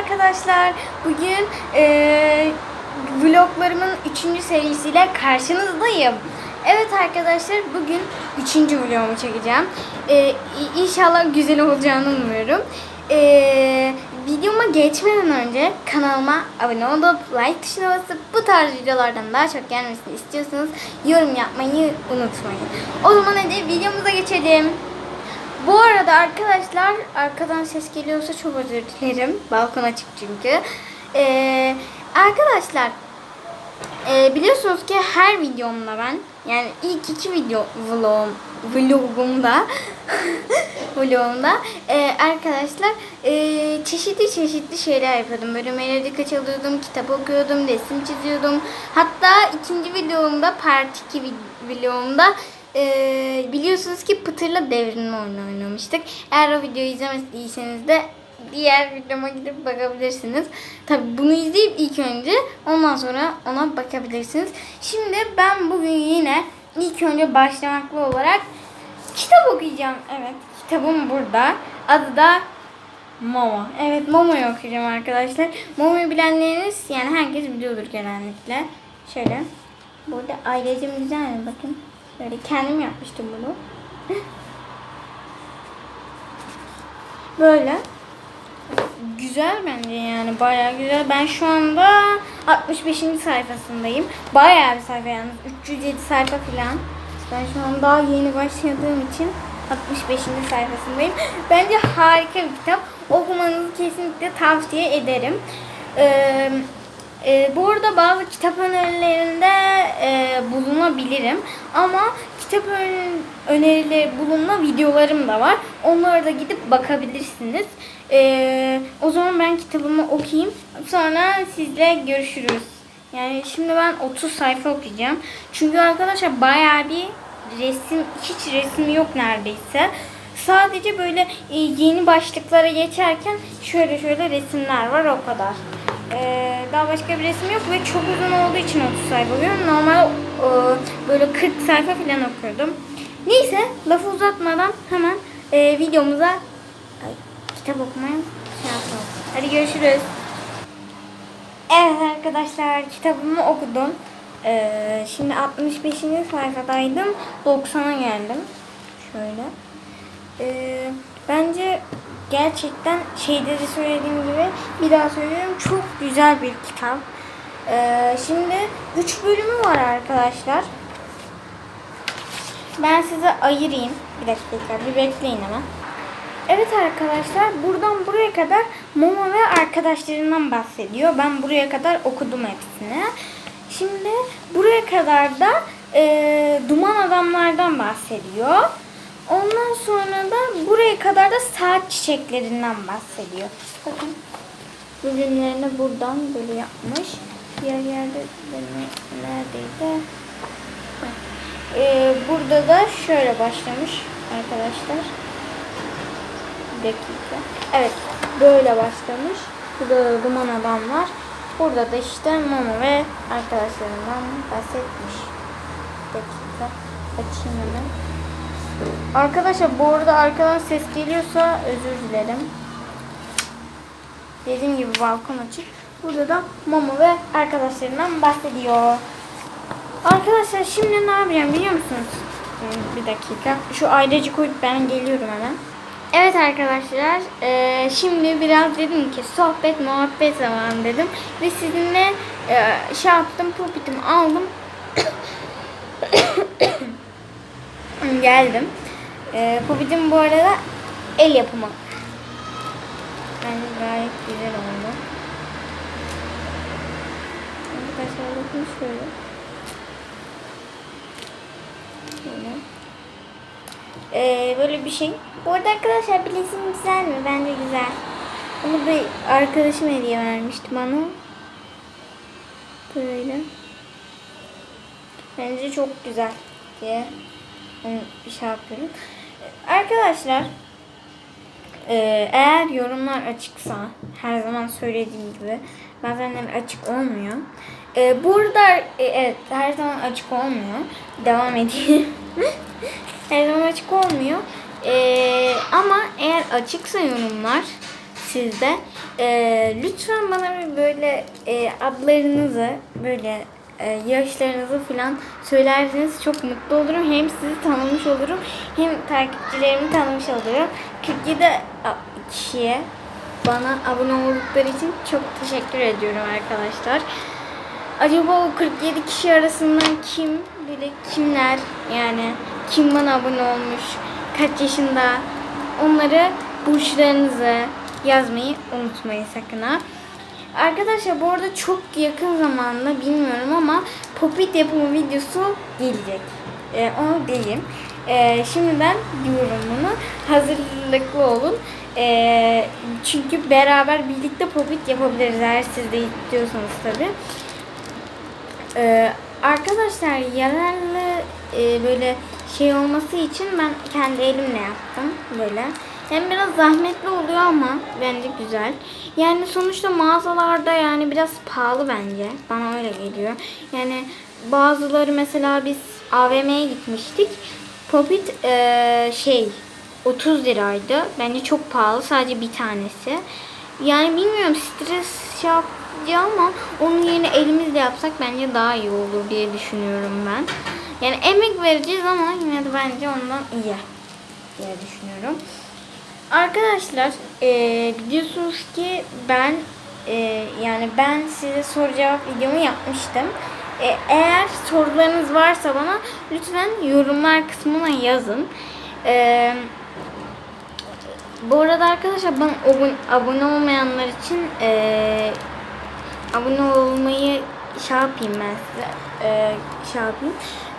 arkadaşlar. Bugün eee vloglarımın 3. serisiyle karşınızdayım. Evet arkadaşlar bugün 3. vlogumu çekeceğim. Eee inşallah güzel olacağını umuyorum. Eee videoma geçmeden önce kanalıma abone olup like tuşuna basıp bu tarz videolardan daha çok gelmesini istiyorsanız yorum yapmayı unutmayın. O zaman hadi videomuza geçelim. Bu arada arkadaşlar arkadan ses geliyorsa çok özür dilerim. Balkon açık çünkü. Ee, arkadaşlar e, biliyorsunuz ki her videomda ben yani ilk iki video vlogum, vlogumda vlogumda e, arkadaşlar e, çeşitli çeşitli şeyler yapıyordum. Böyle melodi çalıyordum, kitap okuyordum, resim çiziyordum. Hatta ikinci videomda part 2 vid- vlogumda e, biliyorsunuz ki Pıtır'la devrilme oyunu oynamıştık. Eğer o videoyu izlemediyseniz de diğer videoma gidip bakabilirsiniz. Tabi bunu izleyip ilk önce ondan sonra ona bakabilirsiniz. Şimdi ben bugün yine ilk önce başlamaklı olarak kitap okuyacağım. Evet kitabım burada. Adı da Momo. Evet Momo'yu okuyacağım arkadaşlar. Momo'yu bilenleriniz yani herkes biliyordur genellikle. Şöyle. Burada ailecim güzel mi? Bakın. Böyle kendim yapmıştım bunu. Böyle. Güzel bence yani bayağı güzel. Ben şu anda 65. sayfasındayım. Bayağı bir sayfa yalnız. 307 sayfa falan. Ben şu an daha yeni başladığım için 65. sayfasındayım. Bence harika bir kitap. Okumanızı kesinlikle tavsiye ederim. Ee, e, bu arada bazı kitap önerilerinde e, bulunabilirim. Ama kitap ön- önerileri bulunma videolarım da var. Onlara da gidip bakabilirsiniz. E, o zaman ben kitabımı okuyayım. Sonra sizle görüşürüz. Yani şimdi ben 30 sayfa okuyacağım. Çünkü arkadaşlar bayağı bir resim, hiç resim yok neredeyse. Sadece böyle e, yeni başlıklara geçerken şöyle şöyle resimler var o kadar. Ee, daha başka bir resim yok ve çok uzun olduğu için 30 sayfa okuyorum. Normal e, böyle 40 sayfa falan okuyordum. Neyse lafı uzatmadan hemen e, videomuza ay, kitap okumaya şey yapalım. Hadi görüşürüz. Evet arkadaşlar kitabımı okudum. Ee, şimdi 65. sayfadaydım. 90'a geldim. Şöyle. Ee, bence gerçekten şeyde de söylediğim gibi bir daha söylüyorum çok güzel bir kitap. Ee, şimdi 3 bölümü var arkadaşlar. Ben size ayırayım. Bir dakika bir bekleyin hemen. Evet arkadaşlar buradan buraya kadar Momo ve arkadaşlarından bahsediyor. Ben buraya kadar okudum hepsini. Şimdi buraya kadar da e, Duman Adamlardan bahsediyor. Ondan sonra da buraya kadar da saat çiçeklerinden bahsediyor. Bakın bölümlerini buradan böyle yapmış. Diğer yerde neredeydi? Ee, burada da şöyle başlamış arkadaşlar. Bir dakika. Evet böyle başlamış. Burada da duman adam var. Burada da işte Momo ve arkadaşlarından bahsetmiş. Bir dakika. Açayım hemen. Arkadaşlar bu arada arkadan ses geliyorsa özür dilerim. Dediğim gibi balkon açık. Burada da Momo ve arkadaşlarından bahsediyor. Arkadaşlar şimdi ne yapacağım biliyor musunuz? Hmm, Bir dakika. Şu aileci koyup ben geliyorum hemen. Evet arkadaşlar, eee, şimdi biraz dedim ki sohbet muhabbet zamanı dedim ve sizinle eee, şey yaptım, pulpitimi aldım, geldim. Eee pulpitim bu arada el yapımı. Bence gayet güzel oldu. Arkadaşlar bakın şöyle. Şöyle. Ee, böyle bir şey. Bu arada arkadaşlar bilesim güzel mi? Bence güzel. Bunu bir arkadaşım hediye vermişti bana. Böyle. Bence çok güzel diye bir şey yapıyorum. Arkadaşlar ee, eğer yorumlar açıksa her zaman söylediğim gibi bazen de açık olmuyor. Ee, burada e, evet her zaman açık olmuyor. Devam edeyim. her zaman açık olmuyor. Ee, ama eğer açıksa yorumlar sizde. Lütfen bana bir böyle e, adlarınızı böyle e, yaşlarınızı falan söylerseniz çok mutlu olurum. Hem sizi tanımış olurum hem takipçilerimi tanımış olurum. 47 a- kişiye bana abone oldukları için çok teşekkür ediyorum arkadaşlar. Acaba o 47 kişi arasından kim böyle kimler yani kim bana abone olmuş kaç yaşında onları burçlarınızı yazmayı unutmayın sakın ha. Arkadaşlar bu arada çok yakın zamanda bilmiyorum ama popit yapımı videosu gelecek. Ee, onu diyeyim. Ee, şimdiden diyorum bunu. Hazırlıklı olun. Ee, çünkü beraber birlikte popit yapabiliriz eğer siz de istiyorsanız tabii. Ee, arkadaşlar yararlı e, böyle şey olması için ben kendi elimle yaptım böyle. Hem biraz zahmetli oluyor ama bence güzel. Yani sonuçta mağazalarda yani biraz pahalı bence. Bana öyle geliyor. Yani bazıları mesela biz AVM'ye gitmiştik. Popit e, şey 30 liraydı. Bence çok pahalı. Sadece bir tanesi. Yani bilmiyorum stres şey yapıcı ama onun yerine elimizle yapsak bence daha iyi olur diye düşünüyorum ben. Yani emek vereceğiz ama yine de bence ondan iyi diye düşünüyorum. Arkadaşlar eee, biliyorsunuz ki ben eee, yani ben size soru cevap videomu yapmıştım. E, eğer sorularınız varsa bana lütfen yorumlar kısmına yazın. Eee bu arada arkadaşlar ben abone, abone olmayanlar için eee, abone olmayı şey yapayım ben size eee, şey yapayım.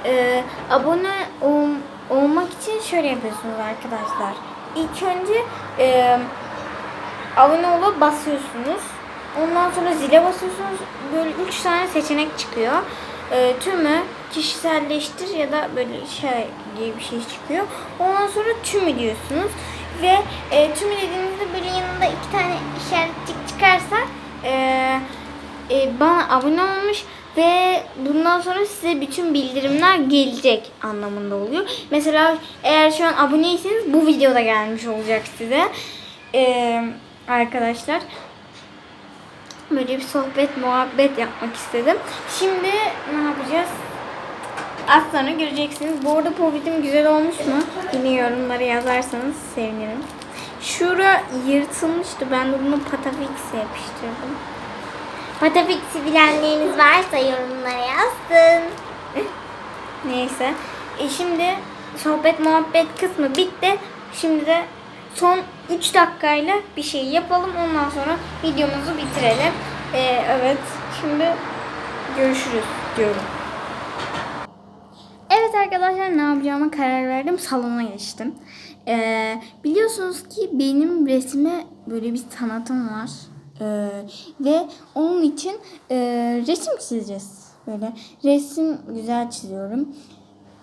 Eee, abone ol- olmak için şöyle yapıyorsunuz arkadaşlar. İlk önce eee abone olup basıyorsunuz. Ondan sonra zile basıyorsunuz. Böyle üç tane seçenek çıkıyor. Ee, tümü kişiselleştir ya da böyle şey diye bir şey çıkıyor. Ondan sonra tümü diyorsunuz. Ve e, tümü dediğinizde böyle yanında iki tane işaretçik çıkarsa e, e, bana abone olmuş ve bundan sonra size bütün bildirimler gelecek anlamında oluyor. Mesela eğer şu an aboneyseniz bu videoda gelmiş olacak size. Ee, arkadaşlar böyle bir sohbet muhabbet yapmak istedim. Şimdi ne yapacağız? Az sonra göreceksiniz. Bu arada povidim güzel olmuş mu? Yine yorumlara yazarsanız sevinirim. Şura yırtılmıştı. Ben de bunu Patafix'e yapıştırdım. Patafix'i bilenleriniz varsa yorumlara yazsın. Neyse. E şimdi sohbet muhabbet kısmı bitti. Şimdi de son 3 dakikayla bir şey yapalım. Ondan sonra videomuzu bitirelim. E, evet. Şimdi görüşürüz diyorum. Evet arkadaşlar ne yapacağıma karar verdim. Salona geçtim. Ee, biliyorsunuz ki benim resime böyle bir sanatım var. Ee, ve onun için e, resim çizeceğiz. Böyle resim güzel çiziyorum.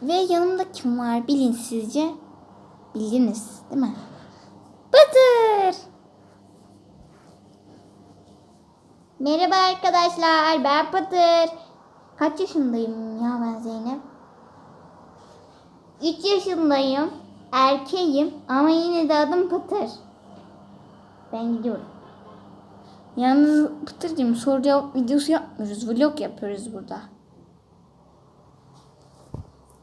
Ve yanımda kim var bilin sizce? Bildiniz değil mi? Batır. Merhaba arkadaşlar ben Patır. Kaç yaşındayım ya ben Zeynep? 3 yaşındayım. Erkeğim ama yine de adım Patır. Ben gidiyorum. Yalnız Pıtırcığım soru cevap videosu yapmıyoruz. Vlog yapıyoruz burada.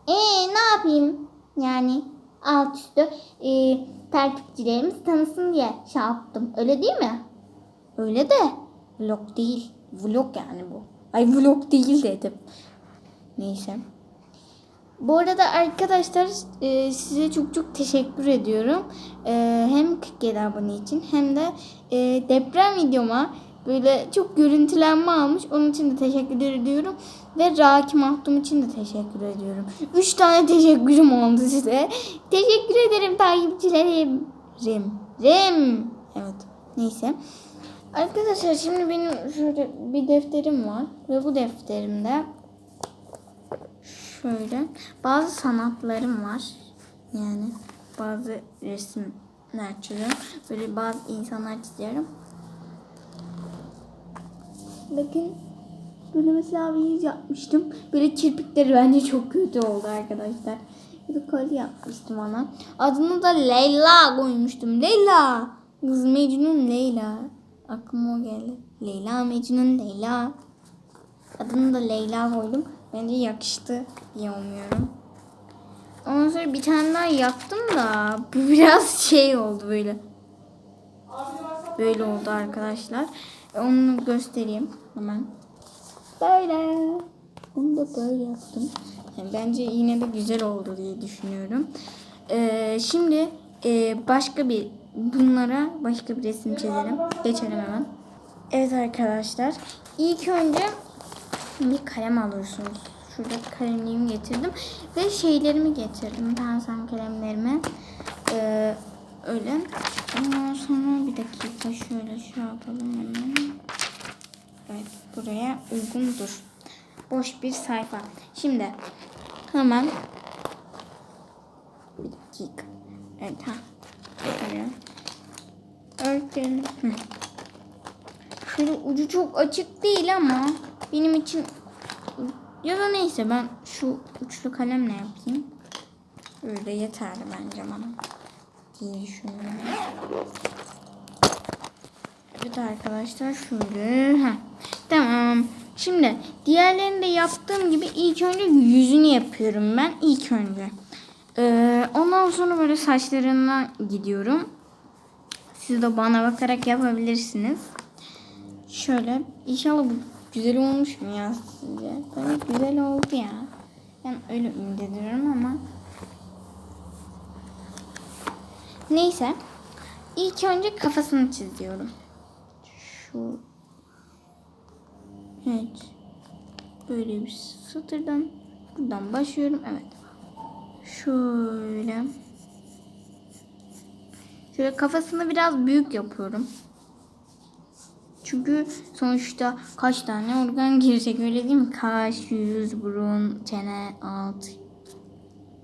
Ee ne yapayım? Yani alt üstü e, takipçilerimiz tanısın diye şey yaptım. Öyle değil mi? Öyle de vlog değil. Vlog yani bu. Ay vlog değil dedim. Neyse. Bu arada arkadaşlar e, size çok çok teşekkür ediyorum. E, hem 47 abone için hem de e, deprem videoma böyle çok görüntülenme almış. Onun için de teşekkür ediyorum. Ve Raki Mahtum için de teşekkür ediyorum. 3 tane teşekkürüm oldu size. Teşekkür ederim takipçilerim. Rim. Rim. Evet. Neyse. Arkadaşlar şimdi benim şöyle bir defterim var. Ve bu defterimde şöyle bazı sanatlarım var. Yani bazı resimler çiziyorum. Böyle bazı insanlar çiziyorum. Bakın böyle mesela bir yüz yapmıştım. Böyle kirpikleri bence çok kötü oldu arkadaşlar. Bir kolye yapmıştım ona. Adını da Leyla koymuştum. Leyla. Kız Mecnun Leyla. Aklıma o geldi. Leyla Mecnun Leyla. Adını da Leyla koydum. Bence yakıştı diye umuyorum. Ondan sonra bir tane daha yaptım da bu biraz şey oldu böyle. Böyle oldu arkadaşlar. E, Onu göstereyim hemen. Böyle. Bunu da böyle yaptım. Yani bence yine de güzel oldu diye düşünüyorum. Ee, şimdi e, başka bir bunlara başka bir resim çizelim. Geçelim hemen. Evet arkadaşlar. İlk önce bir kalem alıyorsunuz. Şurada kalemliğimi getirdim. Ve şeylerimi getirdim. Pensel kalemlerimi. Ee, öyle. Ondan sonra bir dakika şöyle şey yapalım hemen. Evet buraya uygundur. Boş bir sayfa. Şimdi hemen bir dakika. Evet ha. Şöyle. Örtelim. Şöyle ucu çok açık değil ama benim için ya da neyse ben şu uçlu kalemle yapayım. Öyle yeterli bence bana. Diye düşünüyorum. Evet arkadaşlar şöyle. Heh. Tamam. Şimdi diğerlerini de yaptığım gibi ilk önce yüzünü yapıyorum ben ilk önce. Ee, ondan sonra böyle saçlarına gidiyorum. Siz de bana bakarak yapabilirsiniz. Şöyle inşallah bu güzel olmuş mu ya sizce? Bence güzel oldu ya. Ben öyle ümit ediyorum ama. Neyse. İlk önce kafasını çiziyorum. Şu. Evet. Böyle bir satırdan. Buradan başlıyorum. Evet. Şöyle. Şöyle kafasını biraz büyük yapıyorum. Çünkü sonuçta kaç tane organ girecek öyle değil mi? Kaş, yüz, burun, çene, alt.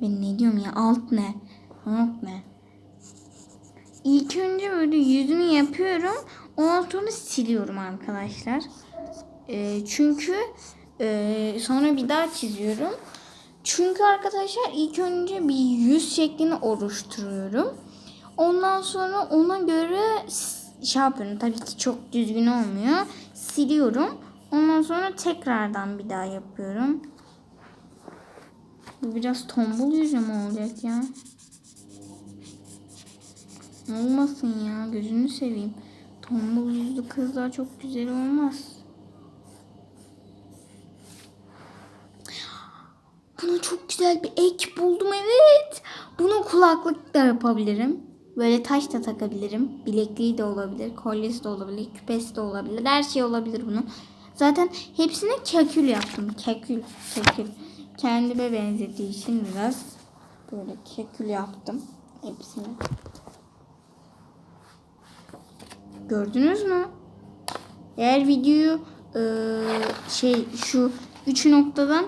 Ben ne diyorum ya? Alt ne? Alt ne? İlk önce böyle yüzünü yapıyorum. Ondan sonra siliyorum arkadaşlar. Ee, çünkü e, sonra bir daha çiziyorum. Çünkü arkadaşlar ilk önce bir yüz şeklini oluşturuyorum. Ondan sonra ona göre şey yapıyorum. Tabii ki çok düzgün olmuyor. Siliyorum. Ondan sonra tekrardan bir daha yapıyorum. Bu biraz tombul yüzü mü olacak ya? Olmasın ya. Gözünü seveyim. Tombul yüzlü kızlar çok güzel olmaz. Buna çok güzel bir ek buldum evet. Bunu kulaklık da yapabilirim. Böyle taş da takabilirim. Bilekliği de olabilir. Kolyesi de olabilir. Küpesi de olabilir. Her şey olabilir bunun. Zaten hepsine kekül yaptım. Kekül. Kekül. Kendime benzediği için biraz böyle kekül yaptım. Hepsini. Gördünüz mü? Eğer videoyu eee, şey şu üç noktadan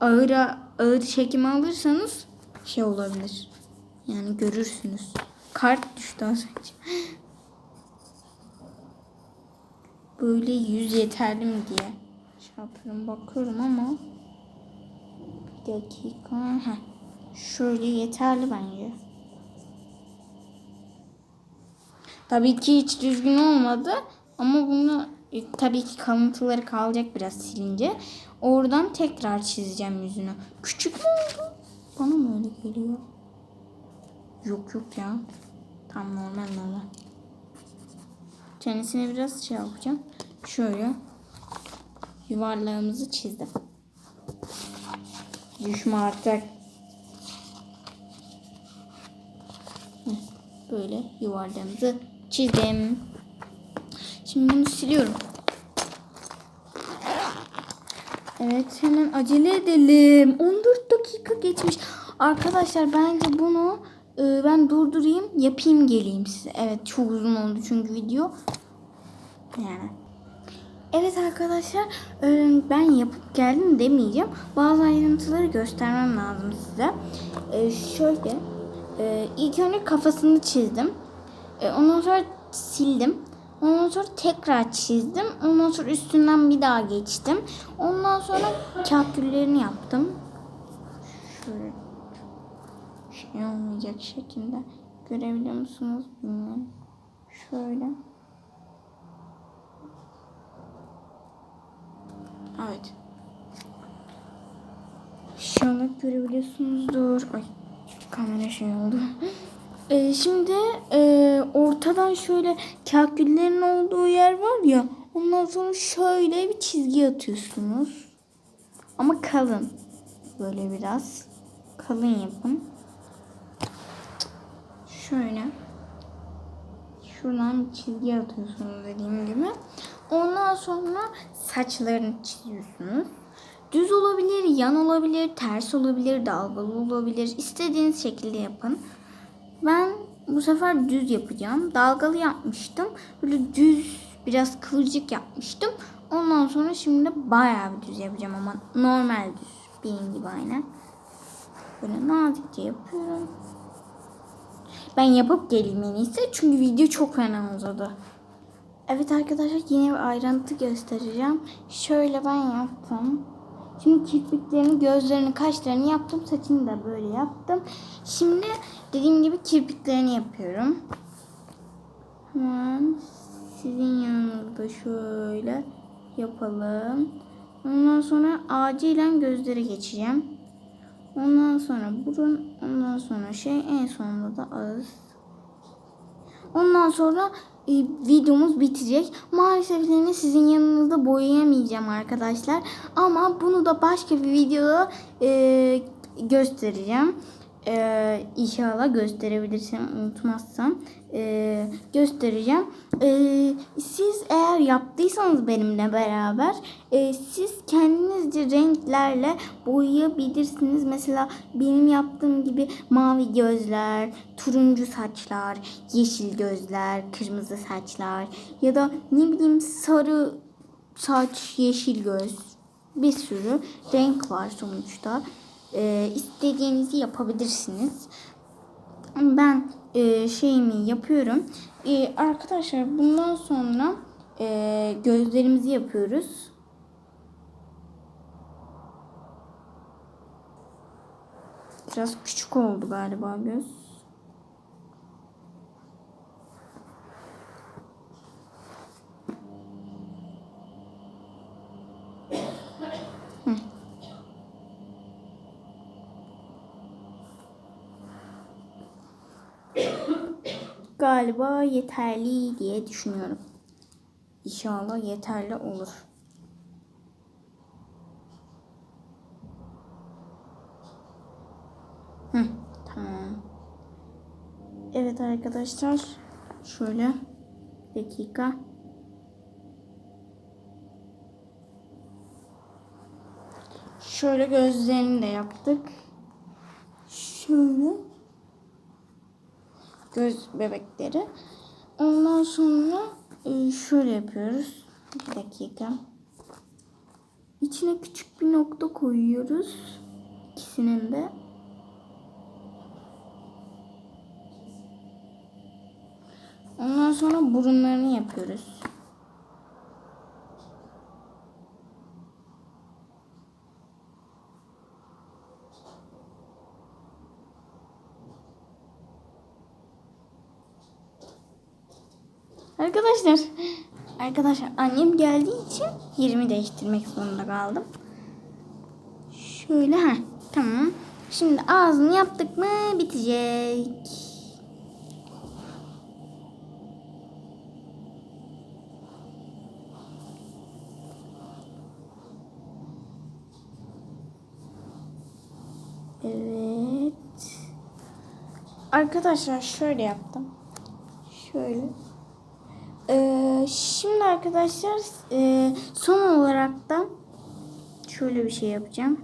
ağır ağır çekime alırsanız şey olabilir. Yani görürsünüz. Kart düştü az önce. Böyle yüz yeterli mi diye şey bakıyorum ama bir dakika. Heh. Şöyle yeterli bence. Tabii ki hiç düzgün olmadı ama bunu e, tabii ki kalıntıları kalacak biraz silince. Oradan tekrar çizeceğim yüzünü. Küçük mü oldu? Bana mı öyle geliyor? Yok yok ya. Tam normal normal. Çenesine biraz şey yapacağım. Şöyle yuvarlağımızı çizdim. Düşme artık. Böyle yuvarlağımızı çizdim. Şimdi bunu siliyorum. Evet hemen acele edelim. 14 dakika geçmiş. Arkadaşlar bence bunu ben durdurayım yapayım geleyim size. Evet çok uzun oldu çünkü video. Yani. Evet arkadaşlar e, ben yapıp geldim demeyeceğim. Bazı ayrıntıları göstermem lazım size. E, şöyle e, ilk önce kafasını çizdim. Ondan sonra sildim. Ondan sonra tekrar çizdim. Ondan sonra üstünden bir daha geçtim. Ondan sonra kahküllerini yaptım. Şöyle olmayacak şekilde görebiliyor musunuz bilmiyorum. Şöyle. Evet. İnşallah görebiliyorsunuzdur. Ay kamera şey oldu. Ee, şimdi e, ortadan şöyle kaküllerin olduğu yer var ya. Ondan sonra şöyle bir çizgi atıyorsunuz. Ama kalın. Böyle biraz. Kalın yapın. Şöyle. Şuradan çizgi atıyorsunuz dediğim gibi. Ondan sonra saçlarını çiziyorsunuz. Düz olabilir, yan olabilir, ters olabilir, dalgalı olabilir. İstediğiniz şekilde yapın. Ben bu sefer düz yapacağım. Dalgalı yapmıştım. Böyle düz biraz kıvırcık yapmıştım. Ondan sonra şimdi bayağı bir düz yapacağım ama normal düz. Benim gibi aynen. Böyle nazikçe yapıyorum. Ben yapıp geleyim en iyisi. Çünkü video çok fena uzadı. Evet arkadaşlar yine bir ayrıntı göstereceğim. Şöyle ben yaptım. Şimdi kirpiklerini, gözlerini, kaşlarını yaptım. Saçını da böyle yaptım. Şimdi dediğim gibi kirpiklerini yapıyorum. Hemen sizin yanınızda şöyle yapalım. Ondan sonra acilen gözlere geçeceğim. Ondan sonra burun, ondan sonra şey, en sonunda da ağız. Ondan sonra e, videomuz bitecek. Maalesef yine sizin yanınızda boyayamayacağım arkadaşlar. Ama bunu da başka bir videoda e, göstereceğim. E, inşallah gösterebilirsem, unutmazsam e, göstereceğim. E, siz eğer yaptıysanız benimle beraber e, siz kendinizce renklerle boyayabilirsiniz. Mesela benim yaptığım gibi mavi gözler, turuncu saçlar, yeşil gözler, kırmızı saçlar ya da ne bileyim sarı saç, yeşil göz bir sürü renk var sonuçta. E, istediğinizi yapabilirsiniz. Ben e, şeyimi yapıyorum. E, arkadaşlar bundan sonra e, gözlerimizi yapıyoruz. Biraz küçük oldu galiba göz. Hı. Galiba yeterli diye düşünüyorum. İnşallah yeterli olur. Hı, tamam. Evet arkadaşlar. Şöyle. Dakika. Şöyle gözlerini de yaptık. Şöyle. Göz bebekleri. Ondan sonra e, şöyle yapıyoruz. Bir dakika. İçine küçük bir nokta koyuyoruz. İkisinin de. Ondan sonra burunlarını yapıyoruz. Arkadaşlar, arkadaşlar annem geldiği için yerimi değiştirmek zorunda kaldım. Şöyle ha tamam. Şimdi ağzını yaptık mı bitecek. Evet. Arkadaşlar şöyle yaptım. Şöyle. Ee, şimdi arkadaşlar e, son olarak da şöyle bir şey yapacağım.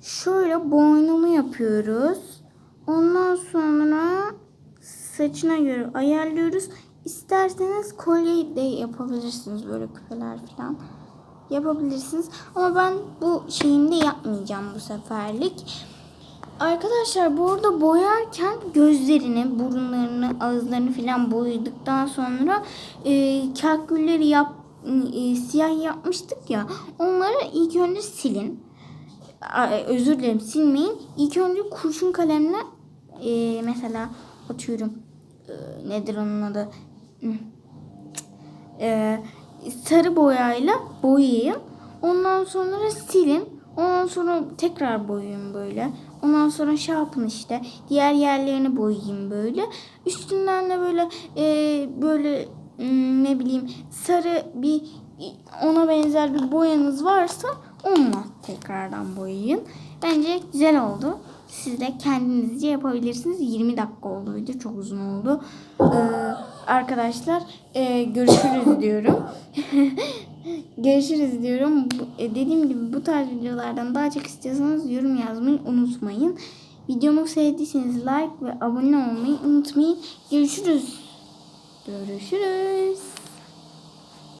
Şöyle boynunu yapıyoruz. Ondan sonra saçına göre ayarlıyoruz. İsterseniz kolye de yapabilirsiniz böyle küpeler falan yapabilirsiniz. Ama ben bu şeyimde yapmayacağım bu seferlik. Arkadaşlar bu arada boyarken gözlerini, burunlarını, ağızlarını falan boyadıktan sonra e, kakülleri yap e, siyah yapmıştık ya. Onları ilk önce silin. A- e, Özür dilerim silmeyin. İlk önce kurşun kalemle e, mesela atıyorum e, nedir onun adı? E, sarı boyayla boyayın. Ondan sonra silin. Ondan sonra tekrar boyayın böyle. Ondan sonra şey yapın işte. Diğer yerlerini boyayın böyle. Üstünden de böyle e, böyle hmm, ne bileyim sarı bir ona benzer bir boyanız varsa onunla tekrardan boyayın. Bence güzel oldu. Siz de kendinizce yapabilirsiniz. 20 dakika oldu video. Çok uzun oldu. Ee, arkadaşlar e, görüşürüz diyorum. görüşürüz diyorum. E, dediğim gibi bu tarz videolardan daha çok istiyorsanız yorum yazmayı unutmayın. Videomu sevdiyseniz like ve abone olmayı unutmayın. Görüşürüz. Görüşürüz.